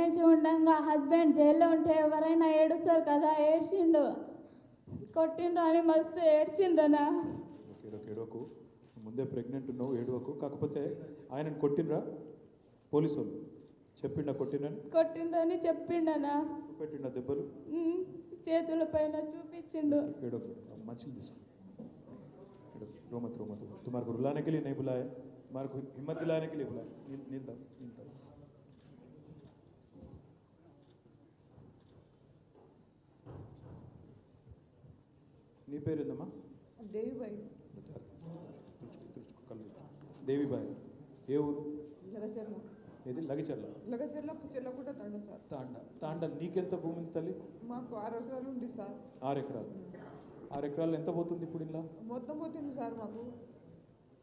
Pregnancy ఉండగా husband జైల్లో ఉంటే ఎవరైనా ఏడుస్తారు కదా ఏడ్చిండు కొట్టిండ్రు అని మస్తు ఏడ్చిండనా ఏడవకు ఏడవకు ముందే ప్రెగ్నెంట్ ఉన్నావు ఏడవకు కాకపోతే ఆయనను కొట్టినరా పోలీసు వాళ్ళు చెప్పిండా కొట్టినని కొట్టిండని చెప్పిండనా చూపెట్టిండా దెబ్బలు ఉమ్, చేతుల పైన చూపించిండు ఏడవకు మంచిలు తీసుకో ఏడవకు रोमत रोमत तुम्हारे को रुलाने के लिए नहीं बुलाया तुम्हारे को हिम्मत दिलाने के लिए बुलाया नील नील तक नील तक నీ పేరేందమ్మా దేవిబాయి. దేవిబాయి. ఏ ఊరు? లగచర్ల. ఏది? లగిచర్ల? లగచర్ల చెల్లకుంట తండ సార్. తాండ. తాండ నీకెంత భూమి ఉంది తల్లి? మాకు ఆరు ఎకరాలు ఉంది సార్. ఆరు ఎకరాలు. ఆరు ఎకరాలు ఎంత పోతుంది ఇప్పుడు ఇలా మొత్తం పోతుంది సార్ మాకు.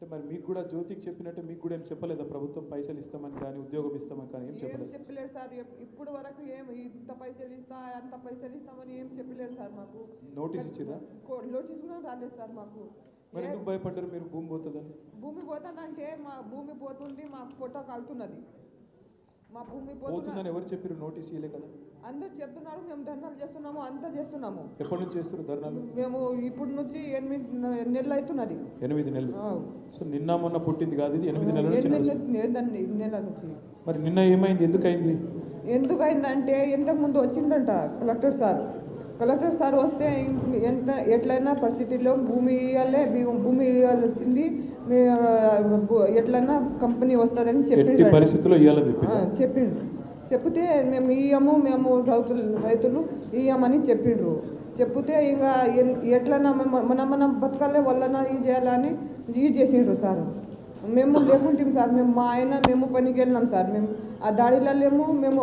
అంటే మరి మీకు కూడా జ్యోతికి చెప్పినట్టే మీకు కూడా ఏం చెప్పలేదా? ప్రభుత్వం పైసలు ఇస్తామని కానీ ఉద్యోగం ఇస్తామని కానీ ఏం చెప్పలేదు? చెప్పలేరు సార్. ఇప్పుడు వరకు ఏం ఇంత పైసలు ఇస్తా అంత పైసలు ఇస్తామని ఏం చెప్పలేరు సార్ మాకు. నోటీస్ ఇచ్చిరా? కో- నోటీస్ కూడా రాలేదు సార్ మాకు. మరి ఎందుకు భయపడ్డారు మీరు? భూమి పోతుందని? భూమి పోతుందంటే మా భూమి పోతుంది మా పొట్ట కాలుతున్నది. మా భూమి పోతుందని ఎవరు చెప్పారు నోటీస్ ఇవ్వలే కదా. అందరు చెప్తున్నారు మేము ధర్నాలు చేస్తున్నాము అంతా చేస్తున్నాము. ఎప్పటి నుంచి చేస్తారు ధర్నాలు? మేము ఇప్పుడు నుంచి ఎనిమిది నెలలు అవుతున్నది? ఎనిమిది నెలలు. సో నిన్న మొన్న పుట్టింది కాదు ఇది? ఎనిమిది నెలల నుంచి. నెలలు నెల నుంచి. మరి నిన్న ఏమైంది? ఎందుకు అయింది ఎందుకు అయిందంటే ఇంతకు ముందు వచ్చిందంట కలెక్టర్ సార్. కలెక్టర్ సార్ వస్తే ఎంత ఎట్లయినా పరిస్థితుల్లో భూమి ఇవ్వాలే భూమి ఇవ్వాలి వచ్చింది ఎట్లయినా కంపెనీ వస్తుందని ఎట్టి చెప్పిండు పరిస్థితుల్లో ఇవ్వాలని చెప్పి చెప్పిండు చెప్తే మేము ఇయ్యము మేము రైతులు రైతులు ఇయ్యమని చెప్పిండ్రు. చెప్తే ఇంకా ఎట్లన్నా మేము- మనం మనం బతకాలే వల్లన ఇది చేయాలని ఇది చేసిండ్రు సార్. మేము లేకుంటాం సార్ మేము మా ఆయన మేము పనికి వెళ్ళినాం సార్. మేము ఆ దాడిలో మేము